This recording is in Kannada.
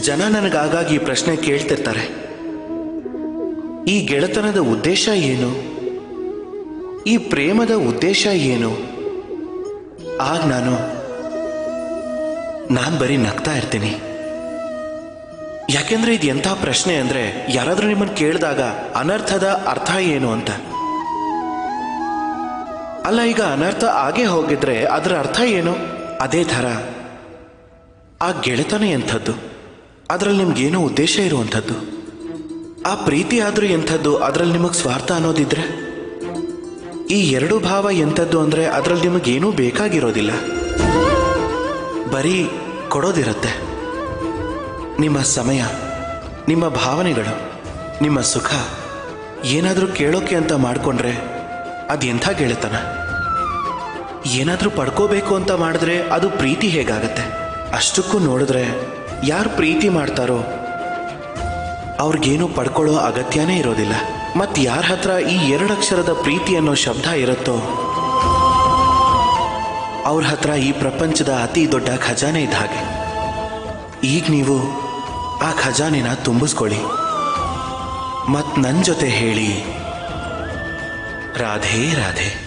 ಜನ ನನಗಾಗಾಗಿ ಪ್ರಶ್ನೆ ಕೇಳ್ತಿರ್ತಾರೆ. ಈ ಗೆಳೆತನದ ಉದ್ದೇಶ ಏನು? ಈ ಪ್ರೇಮದ ಉದ್ದೇಶ ಏನು? ಆಗ ನಾನು ನಾನು ಬರೀ ನಗ್ತಾ ಇರ್ತೀನಿ. ಯಾಕೆಂದ್ರೆ ಇದು ಎಂಥ ಪ್ರಶ್ನೆ ಅಂದ್ರೆ ಯಾರಾದರೂ ನಿಮ್ಮನ್ನು ಕೇಳಿದಾಗ ಅನರ್ಥದ ಅರ್ಥ ಏನು ಅಂತ. ಅಲ್ಲ, ಈಗ ಅನರ್ಥ ಆಗೇ ಹೋಗಿದ್ರೆ ಅದರ ಅರ್ಥ ಏನು? ಅದೇ ಥರ, ಆ ಗೆಳೆತನ ಎಂಥದ್ದು? ಅದರಲ್ಲಿ ನಿಮ್ಗೇನೋ ಉದ್ದೇಶ ಇರುವಂಥದ್ದು. ಆ ಪ್ರೀತಿ ಆದರೂ ಎಂಥದ್ದು ಅದರಲ್ಲಿ ನಿಮಗೆ ಸ್ವಾರ್ಥ ಅನ್ನೋದಿದ್ರೆ? ಈ ಎರಡು ಭಾವ ಎಂಥದ್ದು ಅಂದರೆ ಅದರಲ್ಲಿ ನಿಮಗೇನೂ ಬೇಕಾಗಿರೋದಿಲ್ಲ. ಬರೀ ಕೊಡೋದಿರುತ್ತೆ. ನಿಮ್ಮ ಸಮಯ, ನಿಮ್ಮ ಭಾವನೆಗಳು, ನಿಮ್ಮ ಸುಖ ಏನಾದರೂ ಕೇಳೋಕೆ ಅಂತ ಮಾಡಿಕೊಂಡ್ರೆ ಅದು ಎಂಥ ಗೆಳೆತನ? ಏನಾದರೂ ಪಡ್ಕೋಬೇಕು ಅಂತ ಮಾಡಿದ್ರೆ ಅದು ಪ್ರೀತಿ ಹೇಗಾಗತ್ತೆ? ಅಷ್ಟಕ್ಕೂ ನೋಡಿದ್ರೆ ಯಾರು ಪ್ರೀತಿ ಮಾಡ್ತಾರೋ, ಅವ್ರಿಗೇನು ಪಡ್ಕೊಳ್ಳೋ ಅಗತ್ಯನೇ ಇರೋದಿಲ್ಲ. ಮತ್ತು ಯಾರ ಹತ್ರ ಈ ಎರಡಕ್ಷರದ ಪ್ರೀತಿ ಅನ್ನೋ ಶಬ್ದ ಇರುತ್ತೋ, ಅವ್ರ ಹತ್ರ ಈ ಪ್ರಪಂಚದ ಅತಿ ದೊಡ್ಡ ಖಜಾನೆ ಇದ್ದ ಹಾಗೆ. ಈಗ ನೀವು ಆ ಖಜಾನೆನ ತುಂಬಿಸ್ಕೊಳ್ಳಿ. ಮತ್ತು ನನ್ನ ಜೊತೆ ಹೇಳಿ. ರಾಧೆ ರಾಧೆ.